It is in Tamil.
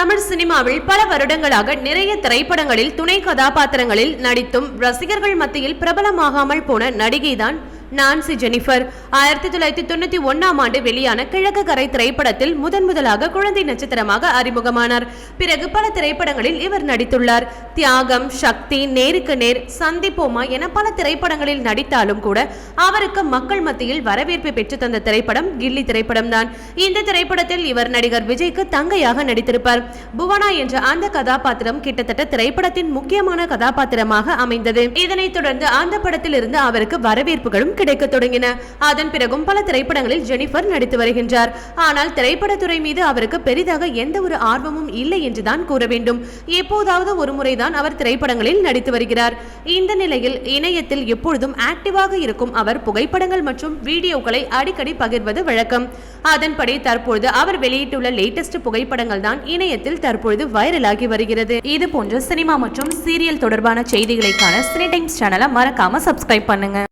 தமிழ் சினிமாவில் பல வருடங்களாக நிறைய திரைப்படங்களில் துணை கதாபாத்திரங்களில் நடித்தும் ரசிகர்கள் மத்தியில் பிரபலமாகாமல் போன நடிகைதான் நான்சி ஜெனிஃபர். ஆயிரத்தி தொள்ளாயிரத்தி தொண்ணூத்தி ஒன்னாம் ஆண்டு வெளியான கிழக்கு கரை திரைப்படத்தில் முதன் முதலாக குழந்தை நட்சத்திரமாக அறிமுகமானார். பிறகு பல திரைப்படங்களில் இவர் நடித்துள்ளார். தியாகம் சக்தி நேருக்கு நேர் சந்திப்போமா என பல திரைப்படங்களில் நடித்தாலும் கூட அவருக்கு மக்கள் மத்தியில் வரவேற்பு பெற்று தந்த திரைப்படம் கில்லி திரைப்படம் தான் இந்த திரைப்படத்தில் இவர் நடிகர் விஜய்க்கு தங்கையாக நடித்திருப்பார். புவனா என்ற அந்த கதாபாத்திரம் கிட்டத்தட்ட திரைப்படத்தின் முக்கியமான கதாபாத்திரமாக அமைந்தது. இதனைத் தொடர்ந்து அந்த படத்தில் இருந்து அவருக்கு வரவேற்புகளும் கிடைக்க தொடங்கின. அதன் பிறகும் பல திரைப்படங்களில் ஜெனிஃபர் நடித்து வருகின்றார். ஆனால் திரைப்படத்துறை மீது அவருக்கு பெரிதாக எந்த ஒரு ஆர்வமும் இல்லை என்றுதான் கூற வேண்டும். எப்போதாவது ஒரு முறைதான் அவர் திரைப்படங்களில் நடித்து வருகிறார். இந்த நிலையில் இணையத்தில் எப்பொழுதும் ஆக்டிவாக இருக்கும் அவர் புகைப்படங்கள் மற்றும் வீடியோக்களை அடிக்கடி பகிர்வது வழக்கம். அதன்படி தற்பொழுது அவர் வெளியிட்டுள்ள லேட்டஸ்ட் புகைப்படங்கள் தான் இணையத்தில் தற்பொழுது வைரலாகி வருகிறது. இது போன்ற சினிமா மற்றும் சீரியல் தொடர்பான செய்திகளைக்கான சினி டைம்ஸ் சேனலை மறக்காம சப்ஸ்கிரைப் பண்ணுங்க.